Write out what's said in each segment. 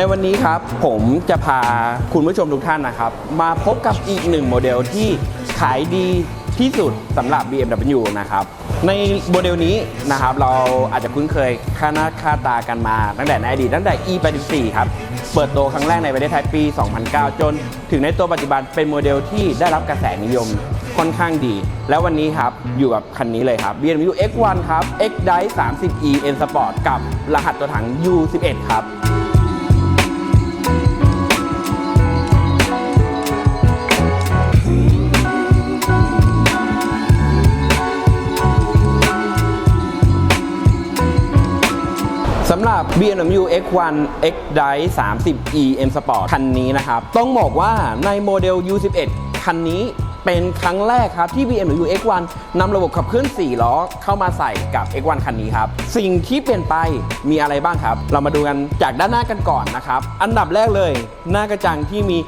ในวันนี้ครับผมจะพาคุณผู้ชมทุกท่านนะครับ มาพบกับอีกหนึ่งโมเดลที่ขายดีที่สุดสำหรับ BMW นะครับ ในโมเดลนี้นะครับเราอาจจะคุ้นเคยค่าหน้าค่าตากันมาตั้งแต่ในอดีตตั้งแต่ E84 ครับ เปิดตัวครั้งแรกในประเทศไทยปี 2009 จน ถึงในตัวปัจจุบันเป็นโมเดลที่ได้รับกระแสนิยมค่อนข้างดี แล้ววันนี้ครับอยู่กับคันนี้เลยครับ BMW X1 ครับ X Drive 30e N Sport กับรหัสตัวถัง U11 ครับ BMW X1 X Drive 30e M Sport คันนี้นะครับ ต้องบอกว่าในโมเดล U11 คันนี้เป็นครั้งแรกครับที่ BMW X1 นำระบบขับเคลื่อน 4 ล้อเข้ามาใส่กับ X1 คันนี้ครับ สิ่งที่เปลี่ยนไปมีอะไรบ้างครับ เรามาดูกันจากด้านหน้ากันก่อนนะครับ อันดับแรกเลย หน้ากระจังที่มี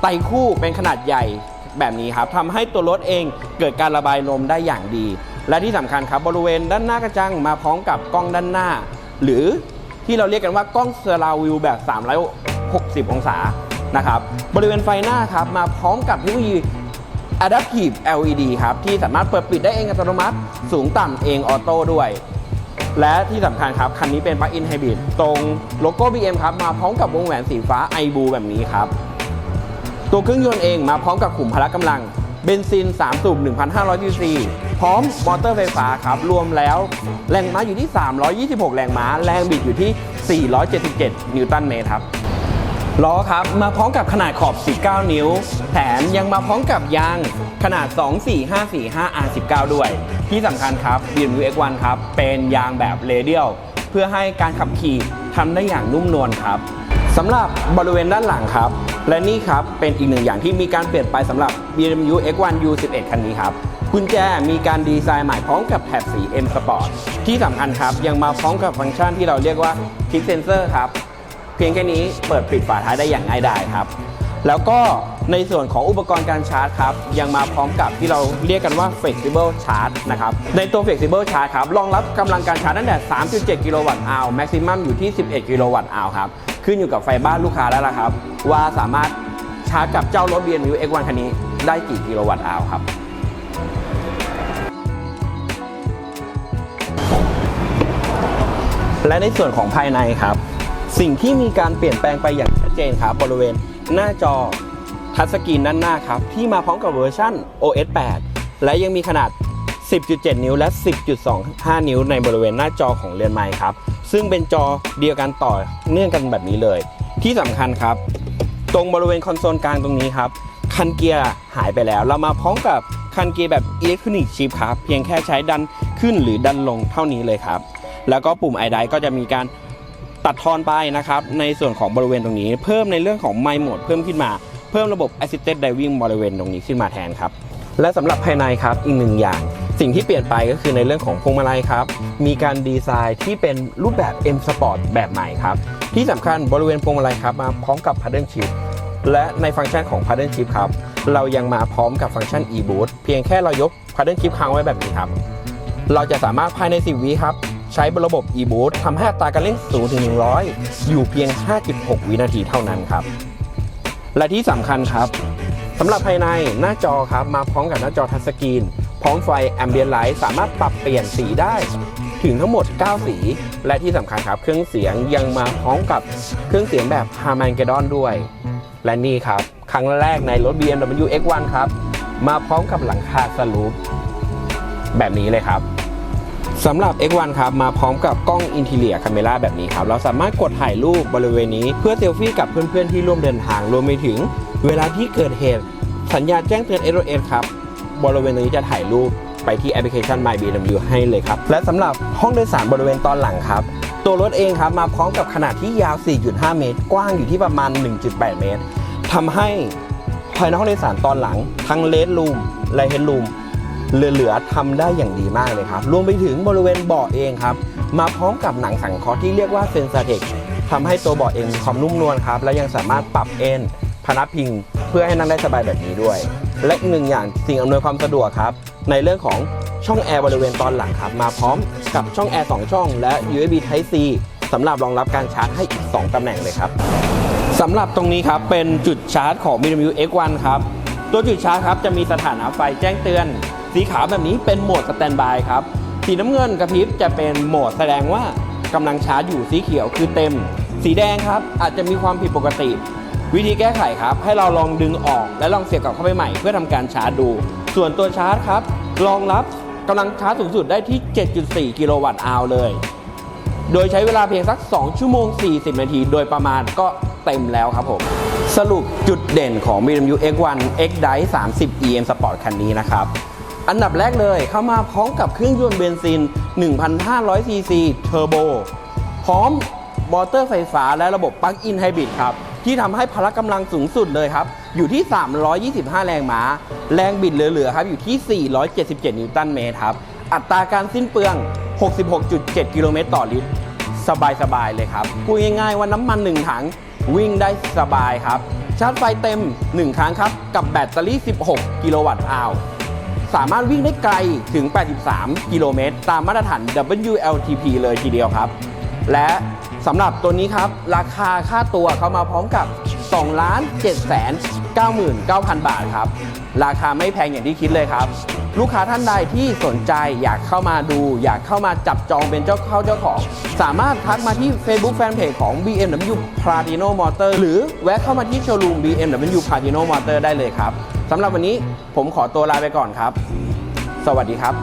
ไตคู่เป็นขนาดใหญ่แบบนี้ครับทำให้ตัวรถเองเกิดการระบายลมได้อย่างดี และที่สำคัญครับบริเวณด้านหน้ากระจังมาพร้อมกับกล้องด้านหน้า หรือ ที่เราเรียกกันว่ากล้องเซราววิวแบบ 360 องศานะครับบริเวณไฟหน้าครับมาพร้อมกับเทคโนโลยี Adaptive LED ครับ ที่สามารถเปิดปิดได้เองอัตโนมัติ สูงต่ำเองออโต้ด้วย และที่สำคัญครับ คันนี้เป็น Plug-in Hybrid ตรงโลโก้ BM ครับ มาพร้อมกับวงแหวนสีฟ้า i b l u แบบนี้ครับ ตัวเครื่องยนต์เองมาพร้อมกับขุมพละกำลัง เบนซิน 3 สูบ 1,500ซีซีพร้อมมอเตอร์ไฟฟ้าครับ รวมแล้ว แรงม้าอยู่ที่ 326 แรงม้า แรงบิดอยู่ที่ 477 นิวตันเมตรครับล้อครับ มาพร้อมกับขนาดขอบ 19 นิ้ว แถมยังมาพร้อมกับยางขนาด 24545 R19 ด้วย ที่สำคัญครับ BMW X1 ครับ เป็นยางแบบเรเดียลเพื่อให้การขับขี่ทำได้อย่างนุ่มนวลครับสำหรับบริเวณด้านหลังครับ และนี่ครับ เป็นอีกหนึ่งอย่างที่มีการเปลี่ยนไปสำหรับ BMW X1 U11 คันนี้ครับกุญแจมีการดีไซน์ใหม่พร้อมกับแถบสี M Sport ที่สำคัญครับ ยังมาพร้อมกับฟังก์ชันที่เราเรียกว่า Kick Sensor ครับ เพียงแค่นี้เปิดปิดฝาท้ายได้อย่างง่ายดายครับ แล้วก็ในส่วนของอุปกรณ์การชาร์จครับ ยังมาพร้อมกับที่เราเรียกกันว่า flexible charge นะครับ ในตัว flexible charge ครับรองรับกำลังการชาร์จตั้งแต่ 3.7 กิโลวัตต์อาว maximum อยู่ที่ 11 กิโลวัตต์อาวครับ ขึ้นอยู่กับไฟบ้านลูกค้าแล้วล่ะครับ ว่าสามารถชาร์จกับเจ้ารถ BMW X1 คันนี้ได้กี่กิโลวัตต์อาวครับ และในส่วนของภายในครับ สิ่งที่มีการเปลี่ยนแปลงไปอย่างชัดเจนครับบริเวณหน้าจอทัชสกรีนด้านหน้าครับ ที่มาพร้อมกับเวอร์ชัน OS 8 และยังมีขนาด 10.7 นิ้วและ 10.25 นิ้วในบริเวณหน้าจอของเรือนไม้ครับ ซึ่งเป็นจอเดียวกันต่อเนื่องกันแบบนี้เลย ที่สำคัญครับ ตรงบริเวณคอนโซลกลางตรงนี้ครับ คันเกียร์หายไปแล้ว เรามาพร้อมกับคันเกียร์แบบอิเล็กทรอนิกส์ชิปครับ เพียงแค่ใช้ดันขึ้นหรือดันลงเท่านี้เลยครับ แล้วก็ปุ่มไอไดก็จะมีการตัดทอนไปนะครับ ในส่วนของบริเวณตรงนี้ เพิ่มในเรื่องของไมโหมดเพิ่มขึ้นมา เพิ่มระบบ Assisted Driving บริเวณตรงนี้ขึ้นมาแทนครับ และสำหรับภายในครับอีกหนึ่งอย่างสิ่งที่เปลี่ยนไปก็คือในเรื่องของพวงมาลัยครับ มีการดีไซน์ที่เป็นรูปแบบ M Sport แบบใหม่ครับ ที่สำคัญบริเวณพวงมาลัยครับมาพร้อมกับ Paddle Shift และในฟังก์ชันของ Paddle Shift ครับ เรายังมาพร้อมกับฟังก์ชัน e-boost เพียงแค่เรายก Paddle Shift ค้างไว้แบบนี้ครับ เราจะสามารถภายใน 10 วิครับ ใช้ระบบ e-boost ทำให้อัตราการเร่งสูงถึง100 อยู่เพียง 5.6 วินาทีเท่านั้นครับ และที่สำคัญครับ สำหรับภายในหน้าจอครับมาพร้อมกับหน้าจอทัชสกรีน พร้อมไฟ Ambient Light สามารถปรับเปลี่ยนสีได้ถึงทั้งหมด 9 สี และที่สำคัญครับเครื่องเสียงยังมาพร้อมกับเครื่องเสียงแบบ Harman-Kardon ด้วย และนี่ครับ ครั้งแรกในรถ BMW X1 ครับ มาพร้อมกับหลังคาสลูปแบบนี้เลยครับสำหรับ X1 ครับมาพร้อมกับกล้อง Interior Camera แบบนี้ครับ เราสามารถกดถ่ายรูปบริเวณนี้เพื่อเซลฟี่กับเพื่อนๆที่ร่วมเดินทางรวมไปถึง เวลาที่เกิดเหตุ สัญญาณแจ้งเตือน SOS ครับ บริเวณตรงนี้จะถ่ายรูปไปที่แอปพลิเคชัน My BMW ให้เลยครับ และสำหรับห้องโดยสารบริเวณตอนหลังครับ ตัวรถเองครับมาพร้อมกับขนาดที่ยาว 4.5 เมตร กว้างอยู่ที่ประมาณ 1.8 เมตรทำให้ภายในห้องโดยสารตอนหลัง ทั้งเลดรูมและเฮดรูมเหลือๆทำได้อย่างดีมากเลยครับ รวมไปถึงบริเวณเบาะเองครับ มาพร้อมกับหนังสังเคราะห์ที่เรียกว่าเซนซาเทคทำให้ตัวเบาะเองมีความนุ่มนวลครับ และยังสามารถปรับเอน พนักพิงเพื่อให้นั่งได้สบายแบบนี้ด้วย และอีกหนึ่งอย่างสิ่งอำนวยความสะดวกครับ ในเรื่องของช่องแอร์บริเวณตอนหลังครับ มาพร้อมกับช่องแอร์2ช่องและ USB Type C สำหรับรองรับการชาร์จให้อีก 2ตำแหน่งเลยครับสำหรับตรงนี้ครับเป็นจุดชาร์จของ BMW X1 ครับตัวจุดชาร์จครับจะมีสถานะไฟแจ้งเตือน สีขาวแบบนี้เป็นโหมดสแตนบายครับสีน้ำเงินกระพริบจะเป็นโหมดแสดงว่ากำลังชาร์จอยู่สีเขียวคือเต็ม สีแดงครับอาจจะมีความผิดปกติ วิธีแก้ไขครับ ให้เราลองดึงออกและลองเสียบกลับเข้าไปใหม่เพื่อทำการชาร์จดู ส่วนตัวชาร์จครับรองรับกำลังชาร์จสูงสุดได้ที่ 7.4 กิโลวัตต์อาวเลย โดยใช้เวลาเพียงสัก 2 ชั่วโมง 40 นาที โดยประมาณก็เต็มแล้วครับผม สรุปจุดเด่นของ BMW X1 X Drive 30 EM Sport คันนี้นะครับ อันดับแรกเลยเข้ามาพร้อมกับเครื่องยนต์เบนซิน 1,500 ซีซีเทอร์โบ พร้อมมอเตอร์ไฟฟ้าและระบบปลั๊กอินไฮบริดครับ ที่ทำให้พละกำลังสูงสุดเลยครับ อยู่ที่ 325 แรงม้า แรงบิดเหลือๆครับ อยู่ที่ 477 นิวตันเมตรครับ อัตราการสิ้นเปลือง 66.7 กิโลเมตรต่อลิตร สบายๆ เลยครับพูดง่ายๆ ว่าน้ำมัน 1 ถัง วิ่งได้สบายครับ ชาร์จไฟเต็ม 1 ครั้งครับ กับแบตเตอรี่ 16 กิโลวัตต์อาวสามารถวิ่งได้ไกลถึง 83 กิโลเมตร ตามมาตรฐาน WLTP เลยทีเดียวครับ และ สำหรับตัวนี้ครับ ราคาค่าตัวเขามาพร้อมกับ 2 ล้าน7แสน99,000 บาทครับ ราคาไม่แพงอย่างที่คิดเลยครับ ลูกค้าท่านใดที่สนใจอยากเข้ามาดู อยากเข้ามาจับจองเป็นเจ้าเข้าเจ้าของ สามารถทักมาที่ Facebook Fanpage ของ BMW Platino Motor หรือแวะเข้ามาที่โชว์รูม BMW Platino Motor ได้เลยครับสำหรับวันนี้ผมขอตัวลาไปก่อนครับ สวัสดีครับ